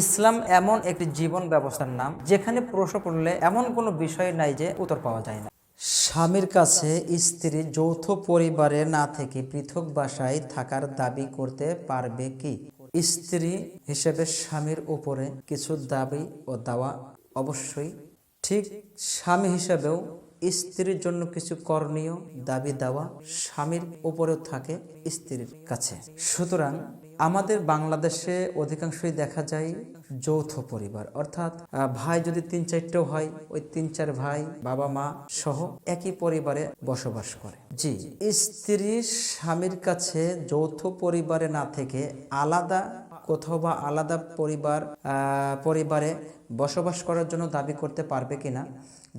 ইসলাম এমন একটি জীবন ব্যবস্থার নাম, যেখানে প্রশ্ন করলে এমন কোনো বিষয় নাই যে উত্তর পাওয়া যায় না। স্বামীর কাছে স্ত্রী যৌথ পরিবারে না থেকে পৃথক বাসায় থাকার দাবি করতে পারবে কি? স্ত্রী হিসেবে স্বামীর উপরে কিছু দাবি ও দাওয়া অবশ্যই। ঠিক স্বামী হিসেবেও স্ত্রীর জন্য কিছু করণীয় দাবি দেওয়া স্বামীর উপরেও থাকে স্ত্রীর কাছে। সুতরাং আমাদের বাংলাদেশে অধিকাংশই দেখা যায় যৌথ পরিবার। অর্থাৎ ভাই যদি তিন চারটেও হয়, ওই তিন চার ভাই, বাবা, মা সহ একই পরিবারে বসবাস করে। জি, স্ত্রী স্বামীর কাছে যৌথ পরিবারে না থেকে আলাদা কোথাও বা আলাদা পরিবার পরিবারে বসবাস করার জন্য দাবি করতে পারবে কিনা,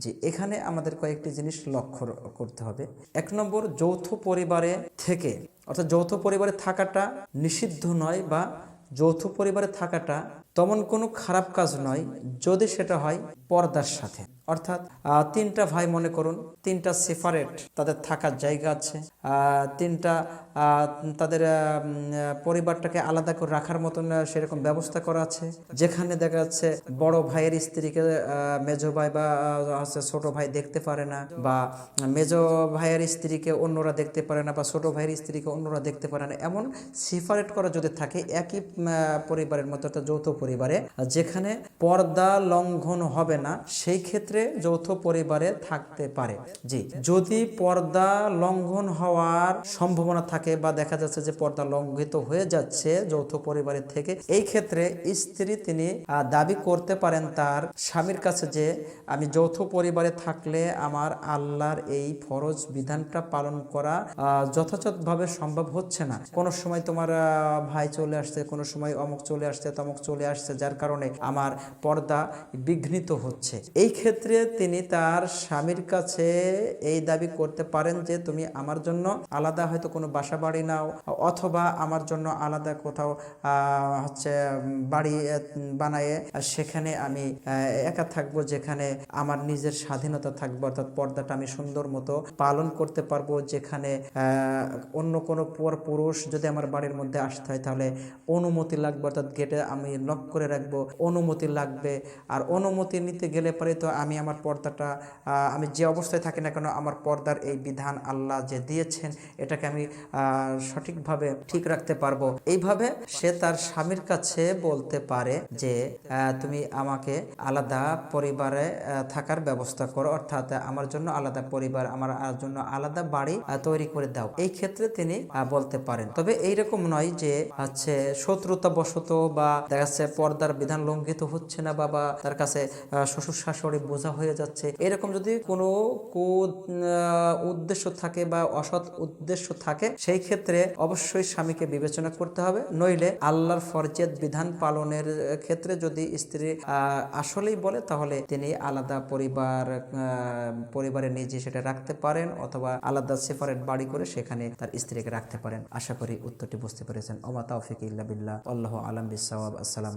যে এখানে আমাদের কয়েকটি জিনিস লক্ষ্য করতে হবে। এক নম্বর, যৌথ পরিবারে থেকে, অর্থাৎ যৌথ পরিবারে থাকাটা নিষিদ্ধ নয় বা যৌথ পরিবারে থাকাটা তেমন কোনো খারাপ কাজ নয় যদি সেটা হয় পর্দার সাথে। অর্থাৎ তিনটা ভাই মনে করুন, তিনটা সেপারেট তাদের থাকার জায়গা আছে তিনটা তাদের পরিবারটাকে আলাদা করে রাখার মতন সেরকম ব্যবস্থা করা আছে। যেখানে দেখা যাচ্ছে বড় ভাইয়ের স্ত্রীকে মেজো ভাই বা হচ্ছে ছোট ভাই দেখতে পারে না বা মেজো ভাইয়ের স্ত্রীকে অন্যরা দেখতে পারে না বা ছোট ভাইয়ের স্ত্রীকে অন্যরা দেখতে পারে না। এমন সেপারেট করা যদি থাকে, একই পরিবারের মতো একটা যৌথ পরিবারে। যেখানে পর্দা লঙ্ঘন হবে না, সেই ক্ষেত্রে যৌথ পরিবারে থাকতে পারে। জি, যদি পর্দা লঙ্ঘন হওয়ার সম্ভাবনা থাকে বা দেখা যাচ্ছে যে পর্দা লঙ্ঘিত হয়ে যাচ্ছে যৌথ পরিবারের থেকে, এই ক্ষেত্রে স্ত্রী তিনি দাবি করতে পারেন তার স্বামীর কাছে যে, আমি যৌথ পরিবারে থাকলে আমার আল্লাহর এই ফরজ বিধানটা পালন করা যথাযথভাবে সম্ভব হচ্ছে না। কোনো সময় তোমার ভাই চলে আসছে, কোনো সময় অমুক চলে আসছে, তমুক চলে আসছে যার কারণে আমার পর্দা বিঘ্নিত হচ্ছে। এই ক্ষেত্রে তিনি তার স্বামীর কাছে এই দাবি করতে পারেন যে, তুমি আমার জন্য আলাদা হয়তো কোনো বাসা বাড়ি নাও, অথবা আমার জন্য আলাদা কোথাও হচ্ছে, বাড়ি বানায়ে সেখানে আমি একা থাকব, যেখানে আমার নিজের স্বাধীনতা থাকবে, অর্থাৎ পর্দাটা আমি সুন্দর মতো পালন করতে পারব, যেখানে অন্য কোনো পর পুরুষ যদি আমার বাড়ির মধ্যে আসতে হয়, তাহলে অনুমতি লাগবে, অর্থাৎ গেটে আমি লক করে রাখব, অনুমতি লাগবে। আর অনুমতি নিতে গেলে পরে তো আমি আমার পর্দাটা আমি যে অবস্থায় থাকি না কেন, আমার পর্দার এই বিধান আল্লাহ যে দিয়েছেন, এটাকে আমি সঠিকভাবে ঠিক রাখতে পারব। এইভাবে সে তার স্বামীর কাছে বলতে পারে যে তুমি আমাকে আলাদা পরিবারে থাকার ব্যবস্থা করো, অর্থাৎ আমার জন্য আলাদা পরিবার, আমার জন্য আলাদা বাড়ি তৈরি করে দাও। এই ক্ষেত্রে তিনি বলতে পারেন। তবে এইরকম নয় যে, হচ্ছে শত্রুতা বশত বা দেখা যাচ্ছে পর্দার বিধান লঙ্ঘিত হচ্ছে না বাবা, তার কাছে শ্বশুর শাশুড়ি বোঝা হয়ে যাচ্ছে। এরকম যদি কোনো কু উদ্দেশ্য থাকে বা অসৎ উদ্দেশ্য থাকে, সেই ক্ষেত্রে অবশ্যই স্বামীকে বিবেচনা করতে হবে। নইলে আল্লাহর ফরজেদ বিধান পালনের ক্ষেত্রে যদি স্ত্রী আসলেই বলে, তাহলে তিনি আলাদা পরিবার পরিবারে নিজে সেটা রাখতে পারেন অথবা আলাদা সেপারেট বাড়ি করে সেখানে তার স্ত্রীকে রাখতে পারেন। আশা করি উত্তরটি বুঝতে পেরেছেন। ওমা তাওফিক ইল্লা বিল্লাহ। আল্লাহ আলাম বিসাওয়াব আসসালামু